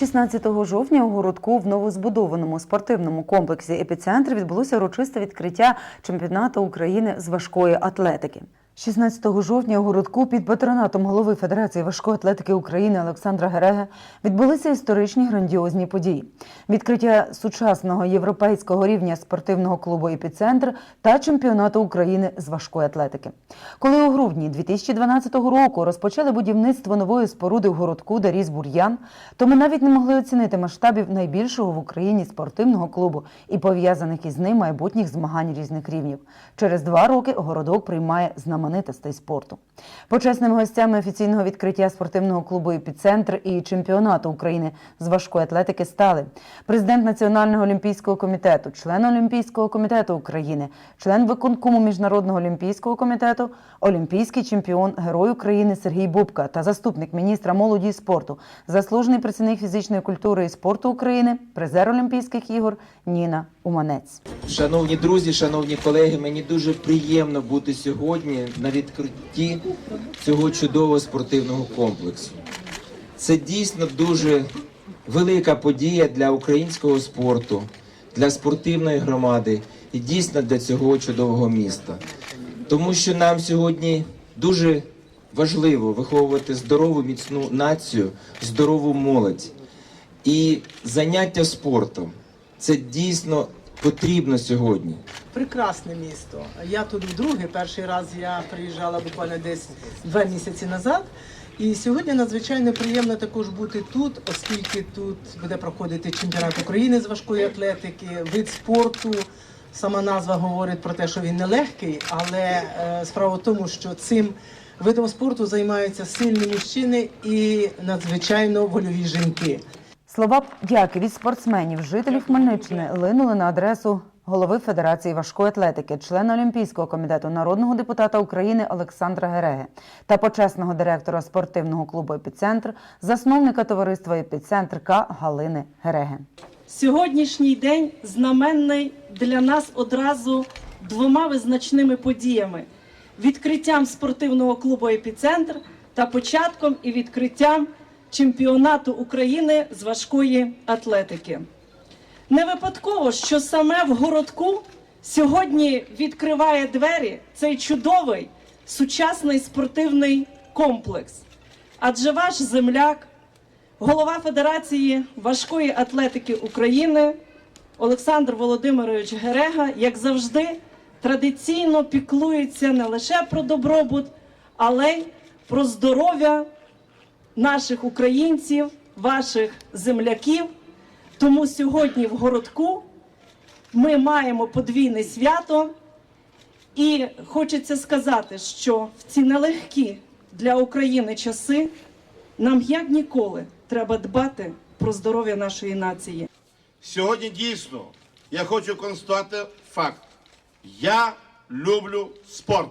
16 жовтня у городку в новозбудованому спортивному комплексі «Епіцентр» відбулося урочисте відкриття чемпіонату України з важкої атлетики. 16 жовтня у городку під патронатом голови Федерації важкої атлетики України Олександра Гереге відбулися історичні грандіозні події: відкриття сучасного європейського рівня спортивного клубу «Епіцентр» та чемпіонату України з важкої атлетики. Коли у грудні 2012 року розпочали будівництво нової споруди в городку, де ріс бур'ян, то ми навіть не могли оцінити масштабів найбільшого в Україні спортивного клубу і пов'язаних із ним майбутніх змагань різних рівнів. Через два роки городок приймає знаменитостей спорту. Почесними гостями офіційного відкриття спортивного клубу «Епіцентр» і чемпіонату України з важкої атлетики стали президент Національного олімпійського комітету, член Олімпійського комітету України, член виконкому Міжнародного олімпійського комітету, олімпійський чемпіон, герой України Сергій Бубка та заступник міністра молоді і спорту, заслужений працівник фізичної культури і спорту України, призер Олімпійських ігор Ніна Уманець. Шановні друзі, шановні колеги, мені дуже приємно бути сьогодні на відкритті цього чудового спортивного комплексу. Це дійсно дуже велика подія для українського спорту, для спортивної громади і дійсно для цього чудового міста. Тому що нам сьогодні дуже важливо виховувати здорову міцну націю, здорову молодь. І заняття спортом це дійсно потрібно сьогодні. Прекрасне місто. Я тут вдруге. Перший раз я приїжджала буквально десь два місяці назад. І сьогодні надзвичайно приємно також бути тут, оскільки тут буде проходити чемпіонат України з важкої атлетики, вид спорту. Сама назва говорить про те, що він нелегкий, але е, справа в тому, що цим видом спорту займаються сильні мужчини і надзвичайно вольові жінки. Слова дяки від спортсменів, жителів Хмельниччини линули на адресу голови Федерації важкої атлетики, члена Олімпійського комітету, народного депутата України Олександра Гереги та почесного директора спортивного клубу «Епіцентр», засновника товариства «Епіцентр» К. Галини Гереги. Сьогоднішній день знаменний для нас одразу двома визначними подіями: відкриттям спортивного клубу Епіцентр та початком і відкриттям чемпіонату України з важкої атлетики. Не випадково, що саме в городку сьогодні відкриває двері цей чудовий сучасний спортивний комплекс. Адже ваш земляк, голова Федерації важкої атлетики України Олександр Володимирович Герега, як завжди, традиційно піклується не лише про добробут, але й про здоров'я наших українців, ваших земляків. Тому сьогодні в городку ми маємо подвійне свято, і хочеться сказати, що в ці нелегкі для України часи нам як ніколи треба дбати про здоров'я нашої нації. Сьогодні дійсно я хочу констатувати факт. Я люблю спорт.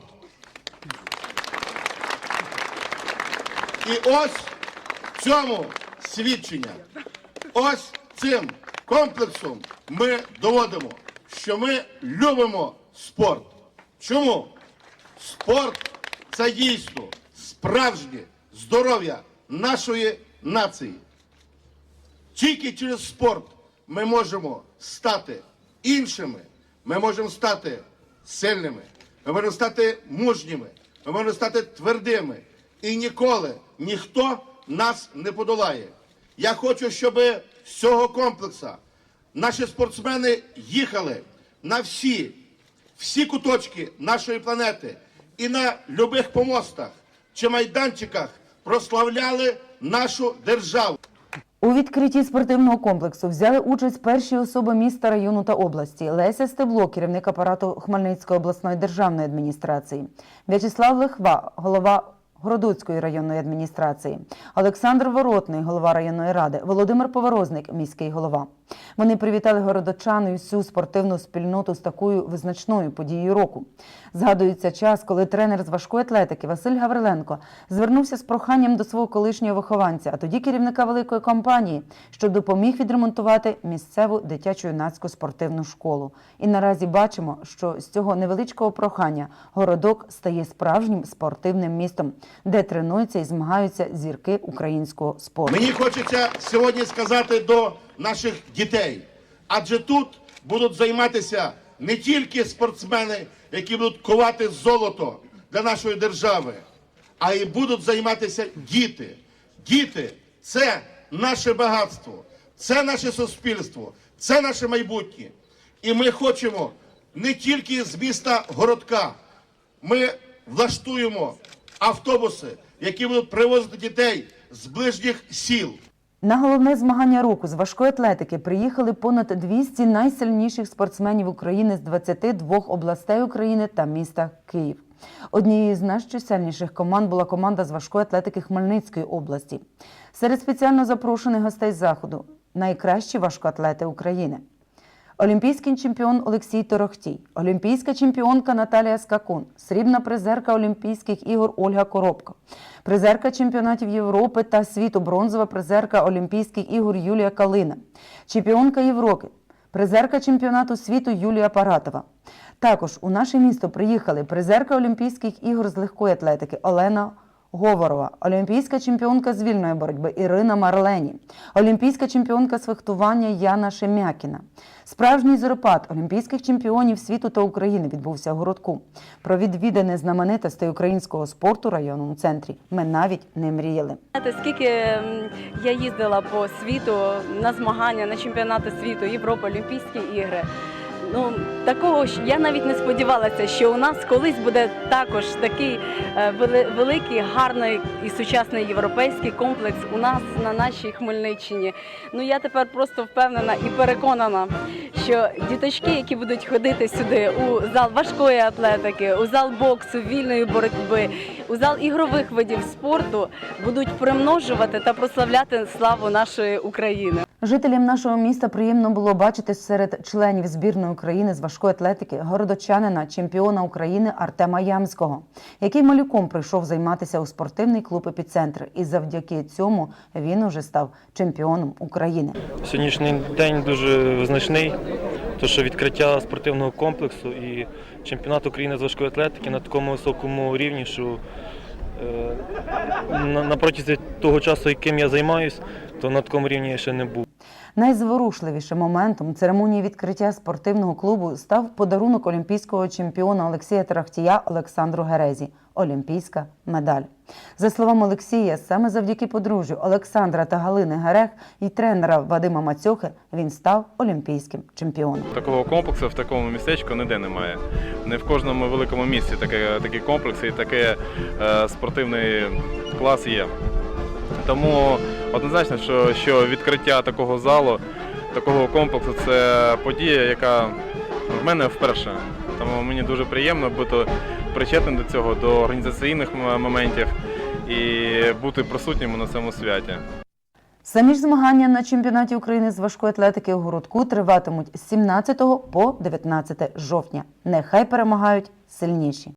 І ось цьому свідчення. Ось цим комплексом ми доводимо, що ми любимо спорт. Чому? Спорт це дійсно справжнє здоров'я нашої нації. Тільки через спорт ми можемо стати іншими, ми можемо стати сильними, ми можемо стати мужніми, ми можемо стати твердими. І ніколи ніхто нас не подолає. Я хочу, щоб з цього комплексу наші спортсмени їхали на всі, всі куточки нашої планети і на любих помостах чи майданчиках прославляли нашу державу. У відкритті спортивного комплексу взяли участь перші особи міста, району та області. Леся Стебло, керівник апарату Хмельницької обласної державної адміністрації, В'ячеслав Лихва, голова Городоцької районної адміністрації, Олександр Воротний, голова районної ради, Володимир Поворозник, міський голова. Вони привітали городочан і всю спортивну спільноту з такою визначною подією року. Згадується час, коли тренер з важкої атлетики Василь Гавриленко звернувся з проханням до свого колишнього вихованця, а тоді керівника великої компанії, щоб допоміг відремонтувати місцеву дитячо-юнацьку спортивну школу. І наразі бачимо, що з цього невеличкого прохання городок стає справжнім спортивним містом, де тренуються і змагаються зірки українського спорту. Мені хочеться сьогодні сказати до наших дітей, адже тут будуть займатися не тільки спортсмени, які будуть ковати золото для нашої держави, а й будуть займатися діти. Діти це наше багатство, це наше суспільство, це наше майбутнє. І ми хочемо не тільки з міста городка, ми влаштуємо автобуси, які будуть привозити дітей з ближніх сіл. На головне змагання року з важкої атлетики приїхали понад 200 найсильніших спортсменів України з 22 областей України та міста Київ. Однією з найчисельніших команд була команда з важкої атлетики Хмельницької області. Серед спеціально запрошених гостей заходу найкращі важкоатлети України. Олімпійський чемпіон Олексій Торохтій, олімпійська чемпіонка Наталія Скакун, срібна призерка Олімпійських ігор Ольга Коробко, призерка чемпіонатів Європи та світу, бронзова призерка Олімпійських ігор Юлія Калина, чемпіонка Європи, призерка чемпіонату світу Юлія Паратова. Також у наше місто приїхали призерка Олімпійських ігор з легкої атлетики Олена Говорова, олімпійська чемпіонка з вільної боротьби Ірина Марлені, олімпійська чемпіонка з фехтування Яна Шемякіна. Справжній зоропад олімпійських чемпіонів світу та України відбувся у городку. Про відвідане знаменитостей українського спорту в районному центрі ми навіть не мріяли. Знаєте, скільки я їздила по світу на змагання, на чемпіонати світу, Європи, Олімпійські ігри. Ну такого я навіть не сподівалася, що у нас колись буде також такий е, великий, гарний і сучасний європейський комплекс у нас на нашій Хмельниччині. Ну я тепер просто впевнена і переконана, що діточки, які будуть ходити сюди у зал важкої атлетики, у зал боксу, вільної боротьби, у зал ігрових видів спорту, будуть примножувати та прославляти славу нашої України. Жителям нашого міста приємно було бачити серед членів збірної України з важкої атлетики городочанина, чемпіона України Артема Ямського, який малюком прийшов займатися у спортивний клуб «Епіцентр». І завдяки цьому він уже став чемпіоном України. Сьогоднішній день дуже визначний, тому що відкриття спортивного комплексу і чемпіонат України з важкої атлетики на такому високому рівні, що на, на протязі того часу, яким я займаюся, то на такому рівні я ще не був. Найзворушливішим моментом церемонії відкриття спортивного клубу став подарунок олімпійського чемпіона Олексія Тарахтія Олександру Герезі олімпійська медаль. За словами Олексія, саме завдяки подружжю Олександра та Галини Герех і тренера Вадима Мацьохи він став олімпійським чемпіоном. Такого комплексу в такому містечку ніде немає. Не в кожному великому місті таке, такі комплекси і такий е, спортивний клас є. Тому однозначно, що, що відкриття такого залу, такого комплексу це подія, яка в мене вперше. Тому мені дуже приємно бути причетним до цього, до організаційних моментів і бути присутнім на цьому святі. Самі ж змагання на чемпіонаті України з важкої атлетики у городку триватимуть з 17 по 19 жовтня. Нехай перемагають сильніші.